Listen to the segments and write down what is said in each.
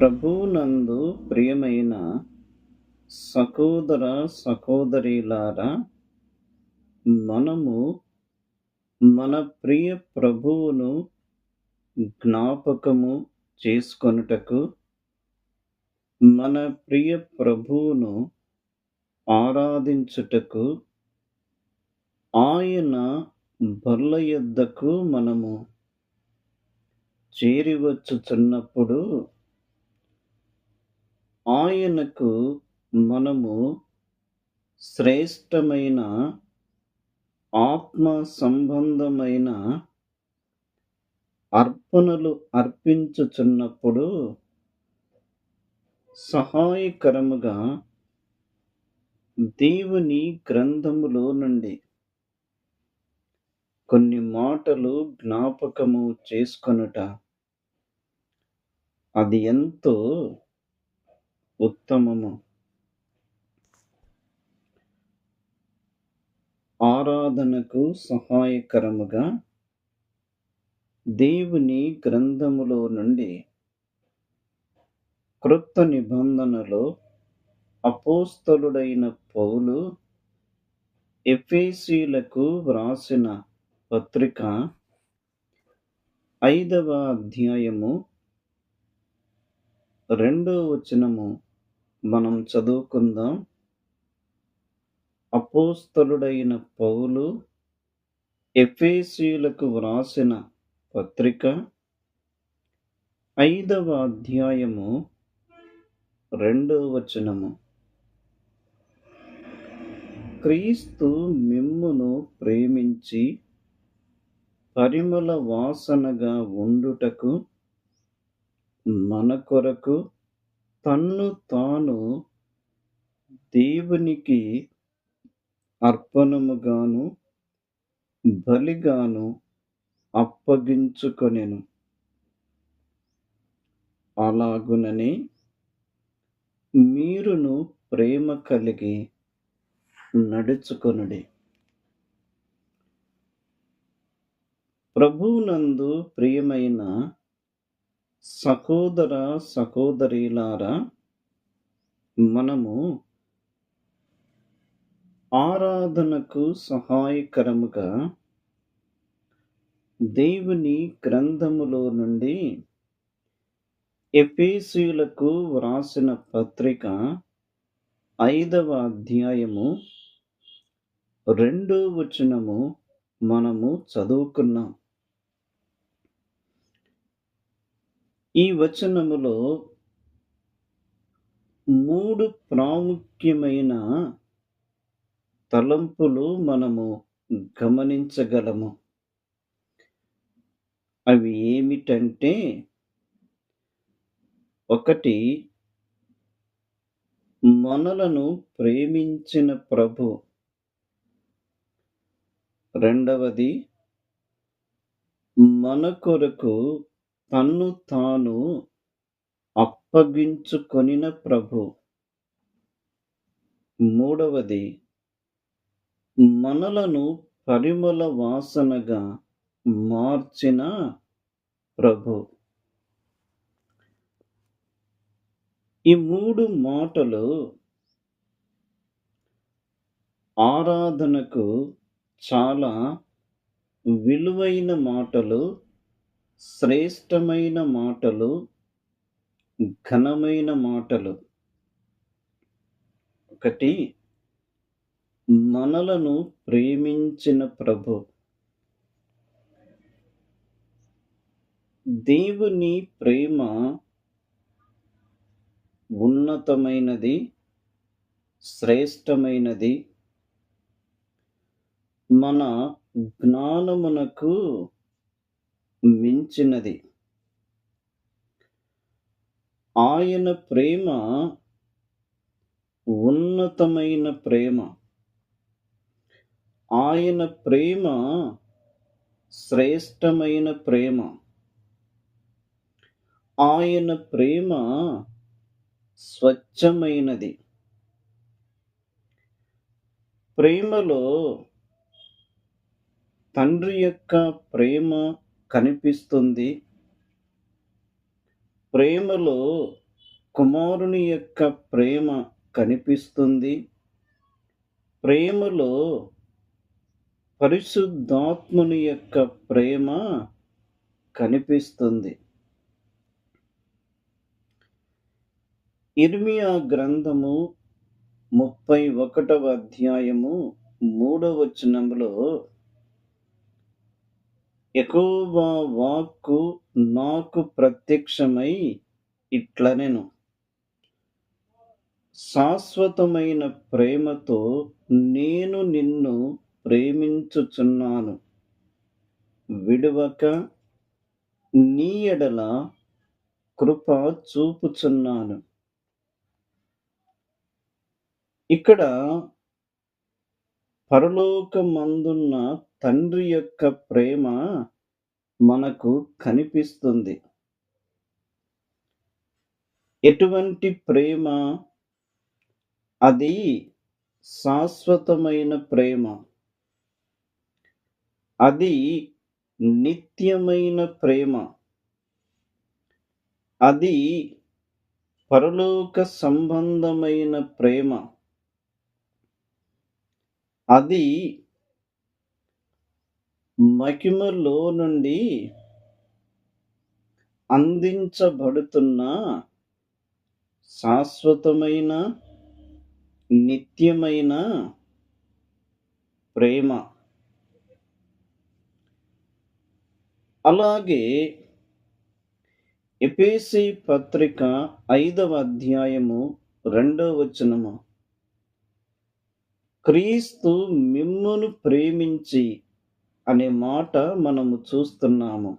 ప్రభువునందు ప్రియమైన సహోదర సహోదరిలారా మనము మన ప్రియ ప్రభువును జ్ఞాపకము చేసుకొనుటకు మన ప్రియ ప్రభువును ఆరాధించుటకు ఆయన బల్ల యొద్దకు మనము చేరివచ్చుచున్నప్పుడు ఆయనకు మనము శ్రేష్టమైన ఆత్మ సంబంధమైన అర్పణలు అర్పించుచున్నప్పుడు సహాయకరముగా దేవుని గ్రంథములో నుండి కొన్ని మాటలు జ్ఞాపకము చేసుకొనుట అది ఎంతో ఉత్తమము. ఆరాధనకు సహాయకరముగా దేవుని గ్రంథములో నుండి క్రొత్త నిబంధనలో అపోస్తలుడైన పౌలు ఎఫేసీలకు వ్రాసిన పత్రిక ఐదవ అధ్యాయము రెండో వచనము మనం చదువుకుందాం. అపోస్తలుడైన పౌలు ఎఫేసీలకు వ్రాసిన పత్రిక ఐదవ అధ్యాయము రెండో వచనము. క్రీస్తు మిమ్మును ప్రేమించి పరిమళ వాసనగా ఉండుటకు మన కొరకు తన్ను తాను దేవునికి అర్పణముగాను బలిగాను అప్పగించుకొనెను. అలాగుననే మీరును ప్రేమ కలిగి నడుచుకొనుడి. ప్రభువునందు ప్రియమైన సహోదర సహోదరీలారా మనము ఆరాధనకు సహాయకరముగా దేవుని గ్రంథములో నుండి ఎఫేసీలకు వ్రాసిన పత్రిక ఐదవ అధ్యాయము రెండో వచనము మనము చదువుకున్నాం. ఈ వచనములో మూడు ప్రాముఖ్యమైన తలంపులు మనము గమనించగలము. అవి ఏమిటంటే ఒకటి మనలను ప్రేమించిన ప్రభు. రెండవది మన కొరకు తన్ను తాను అప్పగించుకొనిన ప్రభు. మూడవది మనలను పరిమళ వాసనగా మార్చిన ప్రభు. ఈ మూడు మాటలు ఆరాధనకు చాలా విలువైన మాటలు శ్రేష్టమైన మాటలు ఘనమైన మాటలు. ఒకటి మనలను ప్రేమించిన ప్రభు. దేవుని ప్రేమ ఉన్నతమైనది శ్రేష్టమైనది. మన జ్ఞానమునకు మించినది. ఆయన ప్రేమ ఉన్నతమైన ప్రేమ. ఆయన ప్రేమ శ్రేష్టమైన ప్రేమ. ఆయన ప్రేమ స్వచ్ఛమైనది. ప్రేమలో తండ్రి యొక్క ప్రేమ కనిపిస్తుంది. ప్రేమలో కుమారుని యొక్క ప్రేమ కనిపిస్తుంది. ప్రేమలో పరిశుద్ధాత్ముని యొక్క ప్రేమ కనిపిస్తుంది. ఇర్మియా గ్రంథము ముప్పై ఒకటవ అధ్యాయము మూడవ వచనంలో ఎక్కువ వాక్కు నాకు ప్రత్యక్షమై ఇట్లనెను. శాశ్వతమైన ప్రేమతో నేను నిన్ను ప్రేమించుచున్నాను. విడువక నీ ఎడల కృప చూపుచున్నాను. ఇక్కడ పరలోకమందున్న తండ్రి యొక్క ప్రేమ మనకు కనిపిస్తుంది. ఎటువంటి ప్రేమ? అది శాశ్వతమైన ప్రేమ. అది నిత్యమైన ప్రేమ. అది పరలోక సంబంధమైన ప్రేమ. అది మహిమలో నుండి అందించబడుతున్న శాశ్వతమైన నిత్యమైన ప్రేమ. అలాగే ఎపేసి పత్రిక ఐదవ అధ్యాయము రెండవ వచనము. క్రీస్తు మిమ్మును ప్రేమించి అనే మాట మనము చూస్తున్నాము.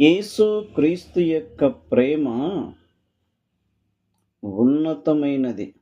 యేసు క్రీస్తు యొక్క ప్రేమ ఉన్నతమైనది.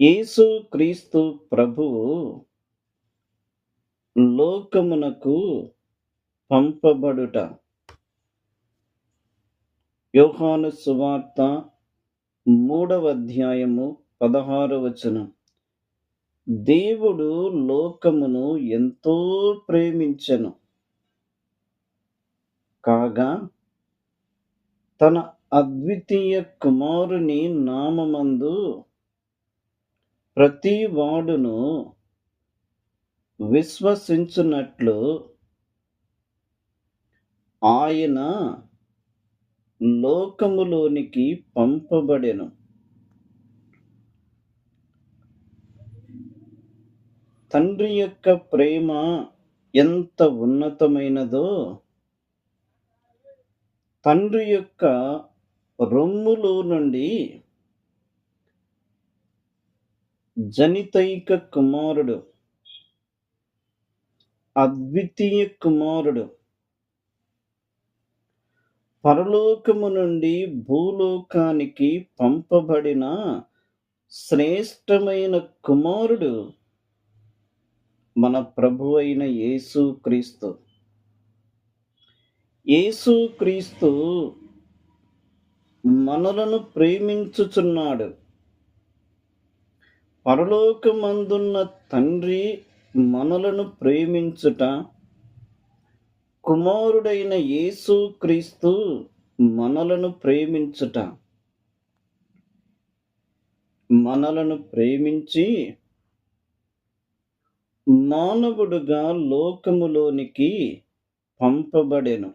యేసు క్రీస్తు ప్రభువు లోకమునకు పంపబడుట. యోహాను సువార్త మూడవ అధ్యాయము పదహారు వచనం. దేవుడు లోకమును ఎంతో ప్రేమించెను. కాగా తన అద్వితీయ కుమారుని నామమందు ప్రతి వాడును విశ్వసించున్నట్లు ఆయన లోకములోనికి పంపబడెను. తండ్రి యొక్క ప్రేమ ఎంత ఉన్నతమైనదో తండ్రి యొక్క రొమ్ములో నుండి జనితైక కుమారుడు అద్వితీయ కుమారుడు పరలోకము నుండి భూలోకానికి పంపబడిన శ్రేష్టమైన కుమారుడు మన ప్రభు అయిన యేసు క్రీస్తు. మనలను ప్రేమించుచున్నాడు. పరలోకమందున్న తండ్రి మనలను ప్రేమించుట కుమారుడైన యేసు క్రీస్తు మనలను ప్రేమించుట. మనలను ప్రేమించి మానవుడుగా లోకములోనికి పంపబడెను.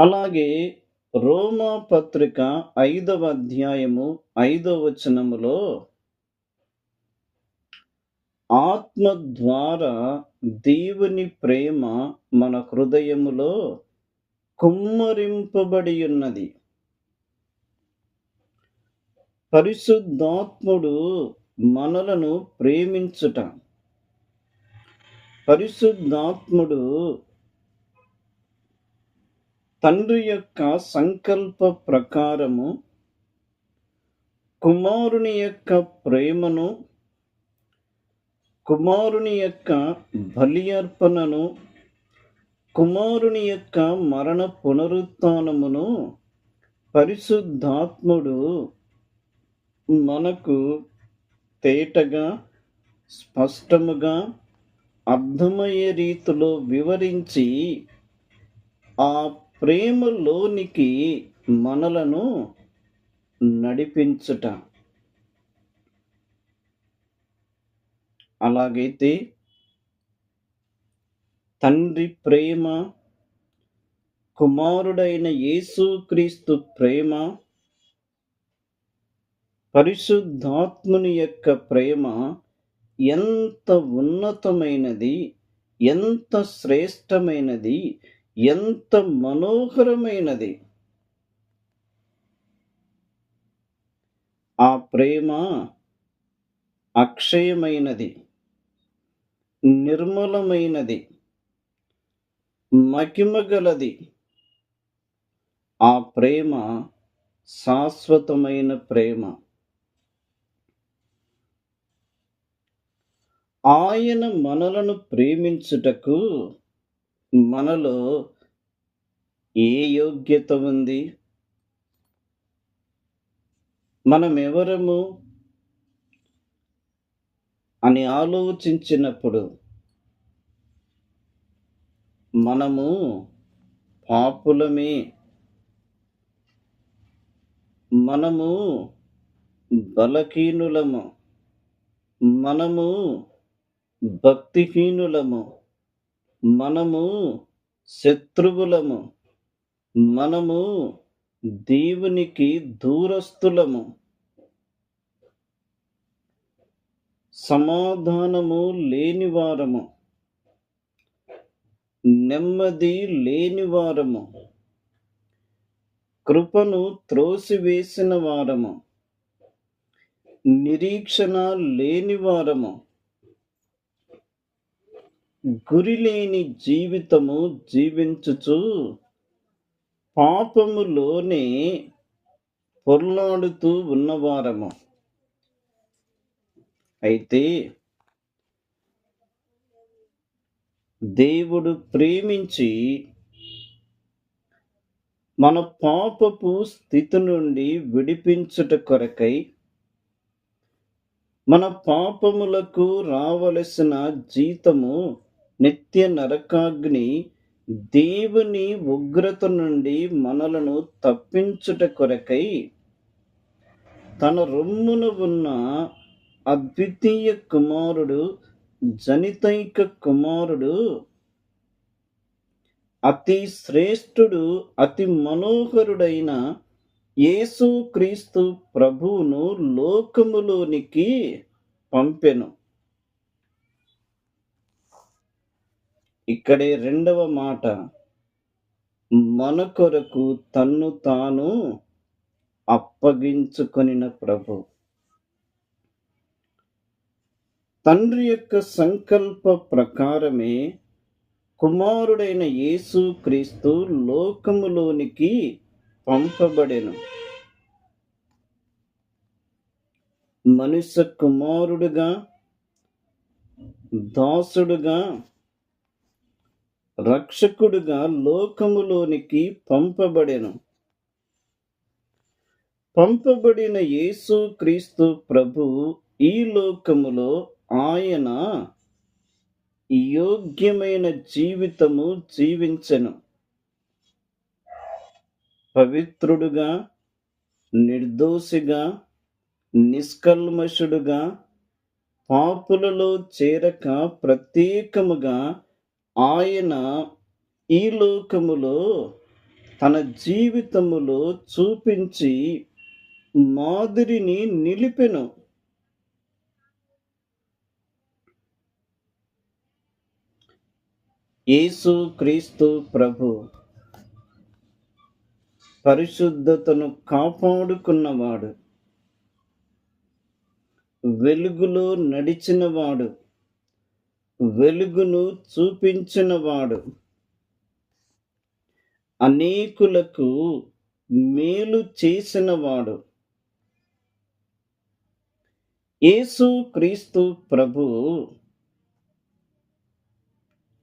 అలాగే రోమా పత్రిక ఐదవ అధ్యాయము ఐదవ వచనములో ఆత్మ ద్వారా దేవుని ప్రేమ మన హృదయములో కుమ్మరింపబడి ఉన్నది పరిశుద్ధాత్ముడు మనలను ప్రేమించుట. పరిశుద్ధాత్ముడు తండ్రి యొక్క సంకల్ప ప్రకారము కుమారుని యొక్క ప్రేమను కుమారుని యొక్క బలి అర్పణను కుమారుని యొక్క మరణ పునరుత్నమును పరిశుద్ధాత్ముడు మనకు తేటగా స్పష్టముగా అర్థమయ్యే రీతిలో వివరించి ఆ ప్రేమలోనికి మనలను నడిపించుట. అలాగైతే తండ్రి ప్రేమ కుమారుడైన యేసుక్రీస్తు ప్రేమ పరిశుద్ధాత్ముని యొక్క ప్రేమ ఎంత ఉన్నతమైనది ఎంత శ్రేష్టమైనది ఎంత మనోహరమైనది. ఆ ప్రేమ అక్షయమైనది. నిర్మలమైనది మకిమగలది ఆ ప్రేమ శాశ్వతమైన ప్రేమ. ఆయన మనలను ప్రేమించుటకు మనలో ఏ యోగ్యత ఉంది? మనమెవరము? అని ఆలోచించినప్పుడు మనము పాపులమే. మనము బలహీనులము. మనము భక్తిహీనులము. మనము శత్రువులము. మనము దేవునికి దూరస్తులము సమాధానము లేనివారము నెమ్మది లేనివారము కృపను త్రోసివేసిన వారము. నిరీక్షణ లేనివారము గురి లేని జీవితము జీవించుచు పాపములోనే పొర్లాడుతూ ఉన్నవారము అయితే దేవుడు ప్రేమించి మన పాపపు స్థితి నుండి విడిపించుట కొరకై మన పాపములకు రావలసిన జీతము నిత్య నరకాగ్ని దేవుని ఉగ్రత నుండి మనలను తప్పించుట కొరకై తన రొమ్మున ఉన్న అద్వితీయ కుమారుడు జనితైక కుమారుడు అతి శ్రేష్ఠుడు అతి మనోహరుడైన యేసు క్రీస్తు ప్రభువును లోకములోనికి పంపెను. ఇక్కడే రెండవ మాట. మన కొరకు తన్ను తాను అప్పగించుకొనిన ప్రభు. తండ్రి యొక్క సంకల్ప ప్రకారమే కుమారుడైన యేసు క్రీస్తు లోకములోనికి పంపబడెను. మనుష్య కుమారుడుగా దాసుడుగా రక్షకుడుగా లోకములోనికి పంపబడెను. పంపబడిన యేసు క్రీస్తు ప్రభు ఈ లోకములో ఆయన యోగ్యమైన జీవితము జీవించెను. పవిత్రుడుగా నిర్దోషిగా నిష్కల్మషుడుగా పాపులలో చేరక ప్రత్యేకముగా ఆయన ఈ లోకములో తన జీవితములో చూపించి మాదిరిని నిలిపెను. యేసు క్రీస్తు ప్రభు పరిశుద్ధతను కాపాడుకున్నవాడు వెలుగులో నడిచినవాడు వెలుగును చూపించినవాడు. అనేకులకు మేలు చేసినవాడు. యేసు క్రీస్తు ప్రభు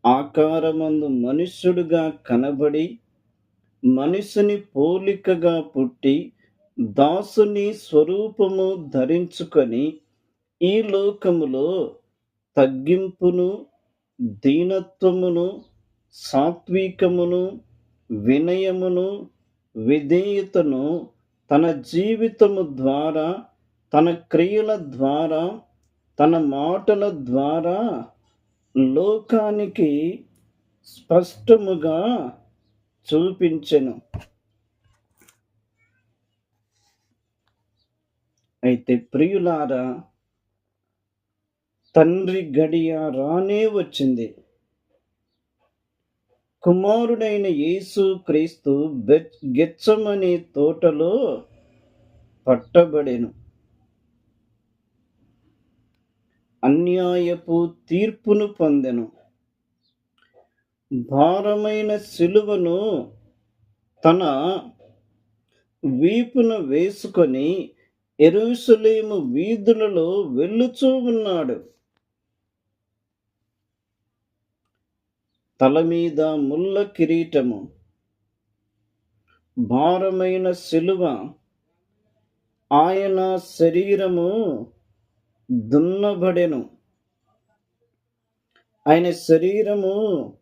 ఆకారమందు మనుష్యుడుగా కనబడి మనిషిని పోలికగా పుట్టి దాసుని స్వరూపము ధరించుకొని ఈ లోకములో తగ్గింపును దీనత్వమును సాత్వికమును వినయమును విధేయతను తన జీవితము ద్వారా తన క్రియల ద్వారా తన మాటల ద్వారా లోకానికి స్పష్టముగా చూపించెను. అయితే ప్రియులారా తండ్రి గడియ రానే వచ్చింది. కుమారుడైన యేసు క్రీస్తు గెచ్చమనే తోటలో పట్టబడెను. అన్యాయపు తీర్పును పొందెను. భారమైన సిలువను తన వీపున వేసుకొని ఎరుసలేము వీధులలో వెళ్ళుచూ ఉన్నాడు. తల మీద ముల్ల కిరీటము. భారమైన సిలువ ఆయన శరీరము దున్నబడెను. ఆయన శరీరము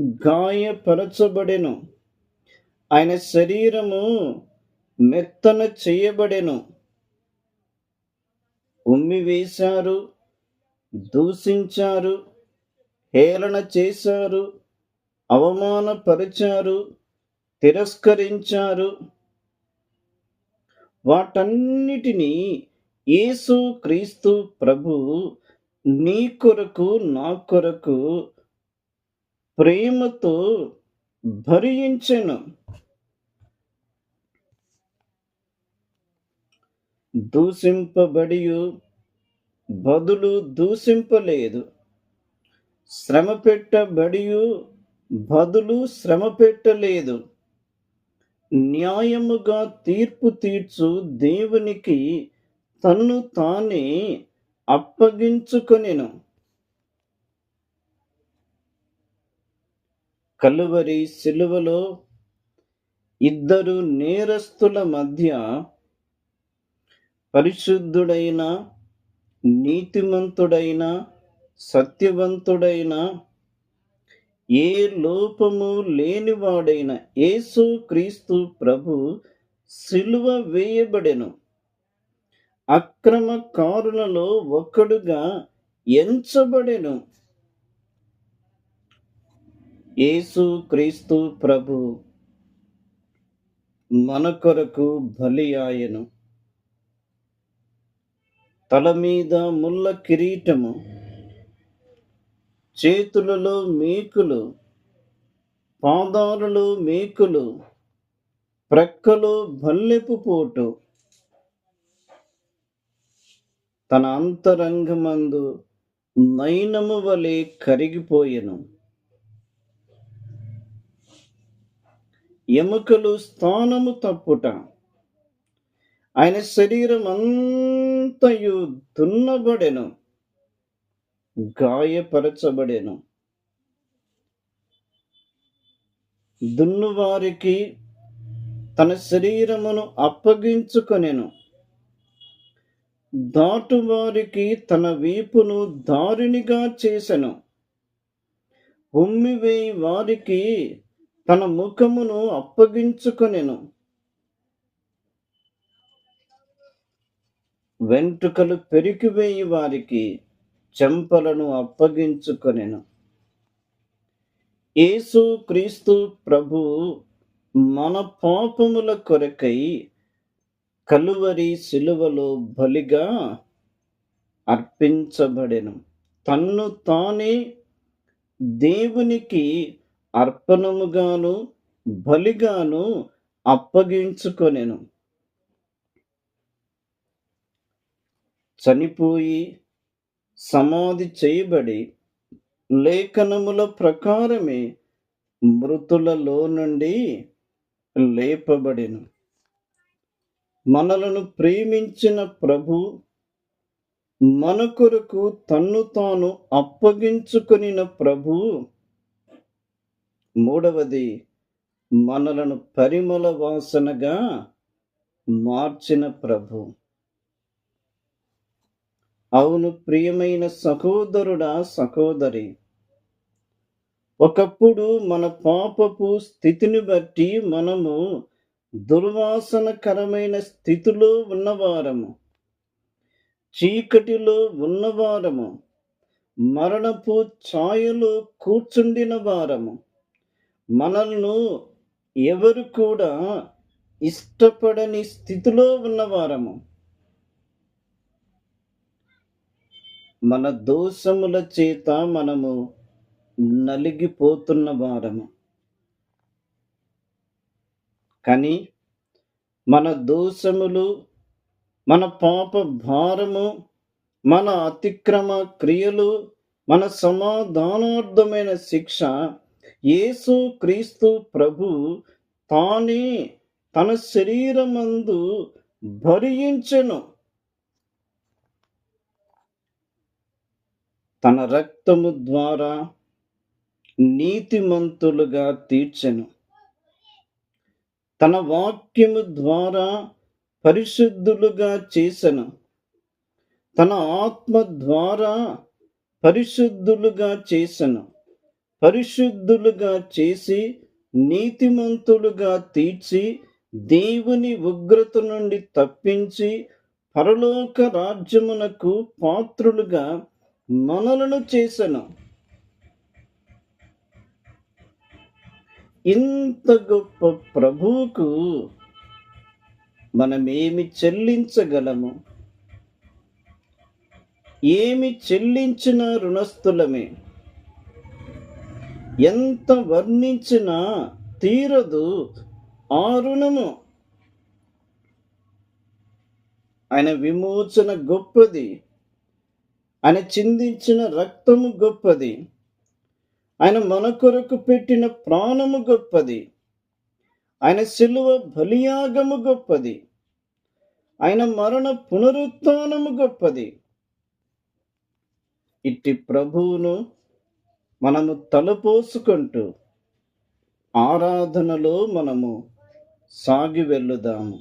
గాయపరచబడెను. ఆయన శరీరము మెత్తన చేయబడెను. ఉమ్మి వేశారు దూషించారు హేళన చేశారు అవమానపరిచారు తిరస్కరించారు. వాటన్నిటినీ యేసు క్రీస్తు ప్రభు నీ కొరకు నా కొరకు ప్రేమతో భరించెను. దూషింపబడియు బదులు దూషింపలేదు. శ్రమ పెట్టబడియు బదులు శ్రమ పెట్టలేదు న్యాయముగా తీర్పు తీర్చు దేవునికి తన్ను తానే అప్పగించుకొనెను. కలువరి సిలువలో ఇద్దరు నేరస్తుల మధ్య పరిశుద్ధుడైన నీతిమంతుడైన సత్యవంతుడైన ఏ లోపము లేనివాడైన యేసు క్రీస్తు ప్రభు సిలువ వేయబడెను. అక్రమకారులలో ఒకడుగా ఎంచబడెను. యేసు క్రీస్తు ప్రభు మన కొరకు బలి తల మీద ముల్ల కిరీటము చేతులలో మేకులు పాదాలలో మేకులు ప్రక్కలో భల్లెపు పోటు తన అంతరంగమందు నయనము వలె కరిగిపోయెను. ఎముకలు స్థానము తప్పుట ఆయన శరీరం అంతయు దున్నబడెను గాయపరచబడెను. దున్నువారికి తన శరీరమును అప్పగించుకొనెను. దాటువారికి తన వీపును దారినిగా చేసెను. ఉమ్మివేయి వారికి తన ముఖమును అప్పగించుకొనెను. వెంట్రుకలు పెరికివేయి వారికి చెంపలను అప్పగించుకొనెను. యేసు క్రీస్తు ప్రభు మన పాపముల కొరకై కలువరి సిలువలో బలిగా అర్పించబడెను. తన్ను తానే దేవునికి అర్పణముగాను బలిగాను అప్పగించుకొనెను. చనిపోయి సమాధి చేయబడి లేఖనముల ప్రకారమే మృతులలో నుండి లేపబడిను. మనలను ప్రేమించిన ప్రభు మన కొరకు తన్ను తాను అప్పగించుకునిన ప్రభు. మూడవది మనలను పరిమళ వాసనగా మార్చిన ప్రభు. అవును ప్రియమైన సహోదరుడా సహోదరి. ఒకప్పుడు మన పాపపు స్థితిని బట్టి మనము దుర్వాసనకరమైన స్థితిలో ఉన్నవారము చీకటిలో ఉన్నవారము మరణపు ఛాయలో కూర్చుండిన వారము మనల్ని ఎవరు కూడా ఇష్టపడని స్థితిలో ఉన్నవారము. మన దోషముల చేత మనము నలిగిపోతున్న వారము. కానీ మన దోషములు మన పాప భారము మన అతిక్రమ క్రియలు మన సమాధానార్థమైన శిక్ష యేసు క్రీస్తు ప్రభు తానే తన శరీరమందు భరించెను. తన రక్తము ద్వారా నీతిమంతులుగా తీర్చెను. తన వాక్యము ద్వారా పరిశుద్ధులుగా చేసెను. తన ఆత్మ ద్వారా పరిశుద్ధులుగా చేసెను. పరిశుద్ధులుగా చేసి నీతిమంతులుగా తీర్చి దేవుని ఉగ్రత నుండి తప్పించి పరలోక రాజ్యమునకు పాత్రులుగా మనలను చేసెను. ఇంత గొప్ప ప్రభువుకు మనమేమి చెల్లించగలము? ఏమి చెల్లించిన రుణస్థులమే? ఎంత వర్ణించినా తీరదు ఆ రుణము? ఆయన విమోచన గొప్పది. ఆయన చిందించిన రక్తము గొప్పది. ఆయన మన కొరకు పెట్టిన ప్రాణము గొప్పది. ఆయన శిలువ బలియాగము గొప్పది. ఆయన మరణ పునరుత్నము గొప్పది. ఇట్టి ప్రభువును మనము తలపోసుకుంటూ ఆరాధనలో మనము సాగి వెళ్ళుదాము.